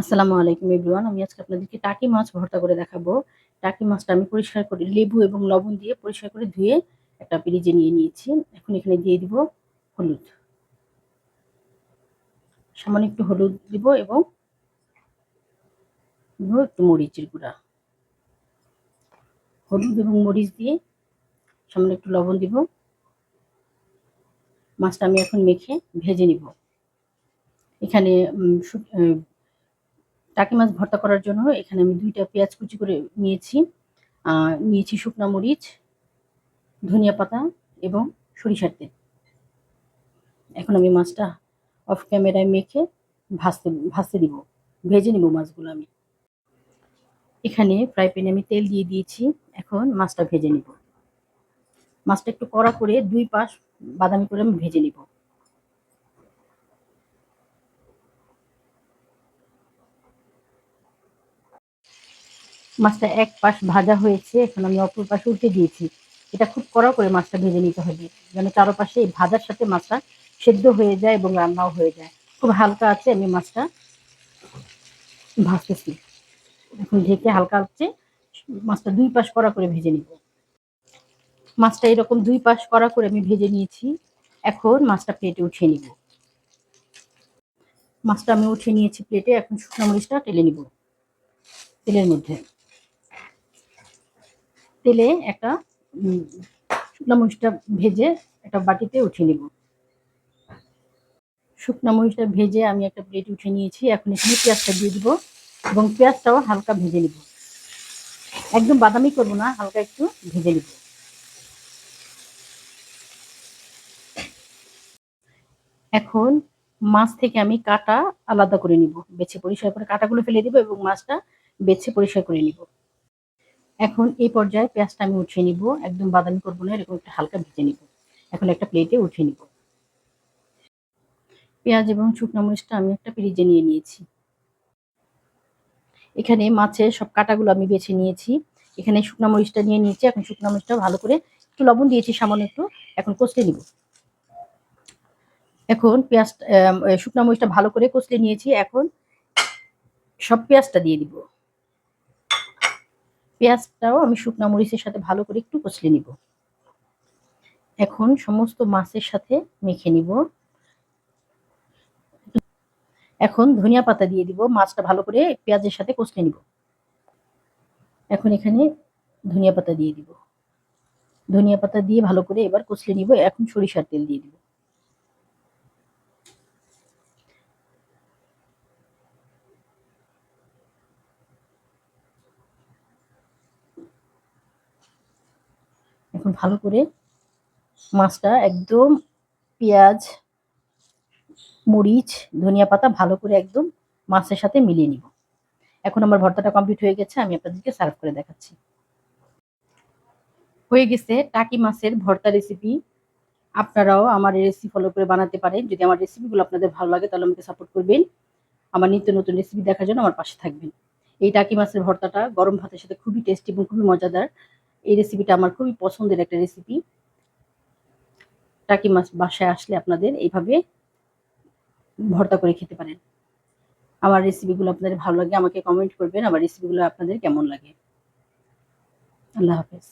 আসসালামু আলাইকুম এভরিওয়ান। আমি আজকে আপনাদেরকে টাকি মাছ ভর্তা করে দেখাবো। টাকি মাছটা আমি পরিষ্কার করে লেবু এবং লবণ দিয়ে পরিষ্কার করে ধুয়ে একটা পিরিজে নিয়ে নিয়েছি। এখন এখানে দিয়ে দিব হলুদ। সামান্য একটু হলুদ দিব এবং একটু মরিচের গুঁড়া। হলুদ এবং মরিচ দিয়ে সামান্য একটু লবণ দিব। মাছটা আমি এখন মেখে ভেজে নিব। এখানে টাকি মাছ ভর্তা করার জন্য এখানে আমি দুইটা পেঁয়াজ কুচি করে নিয়েছি নিয়েছি শুকনো মরিচ, ধনিয়া পাতা এবং সরিষার তেল। এখন আমি মাছটা অফ ক্যামেরায় মেখে ভাজতে ভাজতে দিব, ভেজে নিব মাছগুলো আমি। এখানে ফ্রাই প্যানে আমি তেল দিয়ে দিয়েছি, এখন মাছটা ভেজে নিব। মাছটা একটু কড়া করে দুই পাশ বাদামি করে আমি ভেজে নিব। মাছটা এক পাশ ভাজা হয়েছে, এখন আমি অপর পাশে উঠে দিয়েছি। এটা খুব কড়া করে মাছটা ভেজে নিতে হবে, যেন চারোপাশে এই ভাজার সাথে মাছটা সেদ্ধ হয়ে যায় এবং রান্নাও হয়ে যায়। খুব হালকা আছে আমি মাছটা ভাজতেছি। এখন ঢেকে হালকা হচ্ছে মাছটা দুই পাশ কড়া করে ভেজে নিব। মাছটা এরকম দুই পাশ কড়া করে আমি ভেজে নিয়েছি, এখন মাছটা প্লেটে উঠিয়ে নিব। মাছটা আমি উঠিয়ে নিয়েছি প্লেটে, এখন শুকনো মরিচটা টেলে নিব। তেলের মধ্যে। তেলে একটা শুকনো মরিচটা ভেজে একটা বাটিতে উঠিয়ে নিব। শুকনো মরিচটা ভেজে আমি একটা প্লেটে উঠে নিয়েছি। এখন এখানে পেঁয়াজটা দিয়ে দিব এবং পেঁয়াজটাও হালকা ভেজে নিব। একদম বাদামি করব না, হালকা একটু ভেজে নিব। এখন মাছ থেকে আমি কাটা আলাদা করে নিব। বেছে পরিষ্কার করে কাটাগুলো ফেলে দিব এবং মাছটা বেছে পরিষ্কার করে নিব। এখন এই পর্যায়ে পেঁয়াজটা আমি উঠিয়ে নিব, একদম বাদামি করব না, এরকম একটা হালকা ভেজে নিব। এখন একটা প্লেটে উঠিয়ে নিব। পেঁয়াজ এবং শুকনো মরিচটা আমি একটা ফ্রিজে নিয়ে নিয়েছি। এখানে মাছের সব কাটাগুলো আমি বেছে নিয়েছি। এখানে শুকনো মরিচটা নিয়ে নিয়েছি, এখন শুকনো মরিচটা ভালো করে একটু লবণ দিয়েছি, সামান্য একটু, এখন কষলে নিব। এখন পেঁয়াজ শুকনো মরিচটা ভালো করে কষলে নিয়েছি, এখন সব পেঁয়াজটা দিয়ে দিব। পেঁয়াজটাও আমি শুকনো মরিচের সাথে ভালো করে একটু কচলে নিব। এখন সমস্ত মাছের সাথে মেখে নিব। এখন ধনিয়া পাতা দিয়ে দিব, মাছটা ভালো করে পেঁয়াজের সাথে কষলে নিব। এখন এখানে ধনিয়া পাতা দিয়ে দিব। ধনিয়া পাতা দিয়ে ভালো করে এবার কষলে নিব, এখন সরিষার তেল দিয়ে দিব। এখন ভালো করে মাছটা একদম পেঁয়াজ, মরিচ, ধনিয়া পাতা ভালো করে একদম মাছের সাথে মিলিয়ে নিব। এখন আমার ভর্তাটা কমপ্লিট হয়ে গেছে, আমি আপনাদেরকে সার্ভ করে দেখাচ্ছি। হয়ে গেছে টাকি মাছের ভর্তা রেসিপি আপনারাও আমার এই রেসিপি ফলো করে বানাতে পারেন। যদি আমার রেসিপিগুলো আপনাদের ভালো লাগে, তাহলে আমাকে সাপোর্ট করবেন। আমার নিত্য নতুন রেসিপি দেখার জন্য আমার পাশে থাকবেন। এই টাকি মাছের ভর্তাটা গরম ভাতের সাথে খুবই টেস্টি এবং খুবই মজাদার। এই রেসিপিটা আমার খুবই পছন্দের একটা রেসিপি টাকি মাছ বাসায় আসলে আপনাদের এইভাবে ভর্তা করে খেতে পারেন। আমার রেসিপিগুলো আপনাদের ভালো লাগে আমাকে কমেন্ট করবেন, আমার রেসিপিগুলো আপনাদের কেমন লাগে? আল্লাহ হাফেজ।